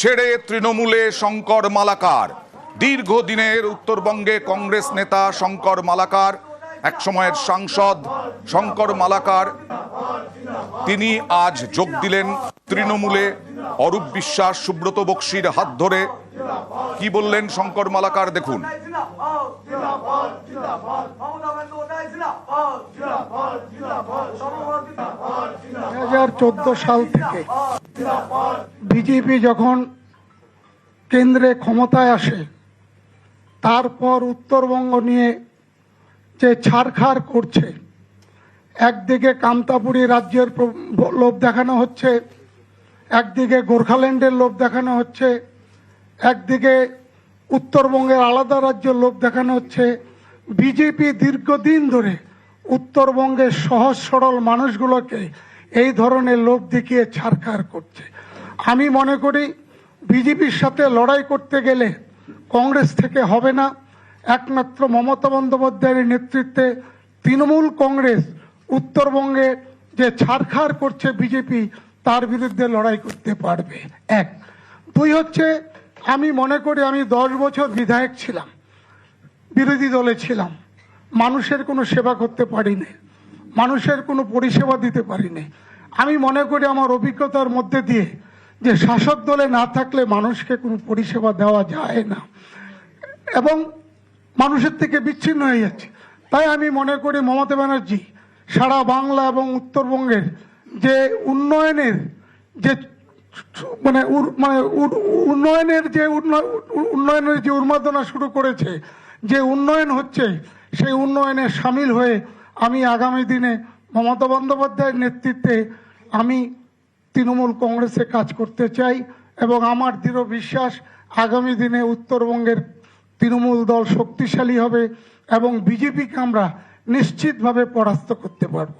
ছেড়ে তৃণমূলে শঙ্কর মালাকার। দীর্ঘদিনের উত্তরবঙ্গে কংগ্রেস নেতা শঙ্কর মালাকার, একসময়ের সাংসদ শঙ্কর মালাকার। তিনি আজ যোগ দিলেন তৃণমূলে অরূপ বিশ্বাস, সুব্রত বক্সির হাত ধরে। কি বললেন শঙ্কর মালাকার দেখুন। সাল থেকে বিজেপি যখন কেন্দ্রে ক্ষমতায় আসে, তারপর উত্তরবঙ্গ নিয়ে যে ছাড়খাড় করছে, একদিকে কামতাপুরী রাজ্যের লোভ দেখানো হচ্ছে, একদিকে গোর্খাল্যান্ডের লোভ দেখানো হচ্ছে, একদিকে উত্তরবঙ্গের আলাদা রাজ্যের লোভ দেখানো হচ্ছে বিজেপি দীর্ঘদিন ধরে উত্তরবঙ্গের সহজ সরল মানুষগুলোকে এই ধরনের লোভ দেখিয়ে ছাড়খাড় করছে। আমি মনে করি বিজেপির সাথে লড়াই করতে গেলে কংগ্রেস থেকে হবে না। একমাত্র মমতা বন্দ্যোপাধ্যায়ের নেতৃত্বে তৃণমূল কংগ্রেস উত্তরবঙ্গে যে ছাড়খাড় করছে বিজেপি, তার বিরুদ্ধে লড়াই করতে পারবে। এক। দুই হচ্ছে, আমি মনে করি আমি দশ বছর বিধায়ক ছিলাম। বিরোধী দলে ছিলাম। মানুষের কোনো সেবা করতে পারিনি। মানুষের কোনো পরিষেবা দিতে পারিনি। আমি মনে করি আমার অভিজ্ঞতার মধ্যে দিয়ে যে শাসক দলে না থাকলে মানুষকে কোনো পরিষেবা দেওয়া যায় না। এবং মানুষের থেকে বিচ্ছিন্ন হয়ে যাচ্ছে। তাই আমি মনে করি মমতা ব্যানার্জি সারা বাংলা এবং উত্তরবঙ্গের যে উন্নয়নের যে মানে মানে উন্নয়নের যে উন্ন- উন্নয়নের যে উন্মাদনা শুরু করেছে, যে উন্নয়ন হচ্ছে, সেই উন্নয়নে সামিল হয়ে আমি আগামী দিনে মমতা বন্দ্যোপাধ্যায়ের নেতৃত্বে আমি তৃণমূল কংগ্রেসে কাজ করতে চাই এবং আমার দৃঢ় বিশ্বাস আগামী দিনে উত্তরবঙ্গের তৃণমূল দল শক্তিশালী হবে এবং বিজেপিকে আমরা নিশ্চিতভাবে পরাস্ত করতে পারব।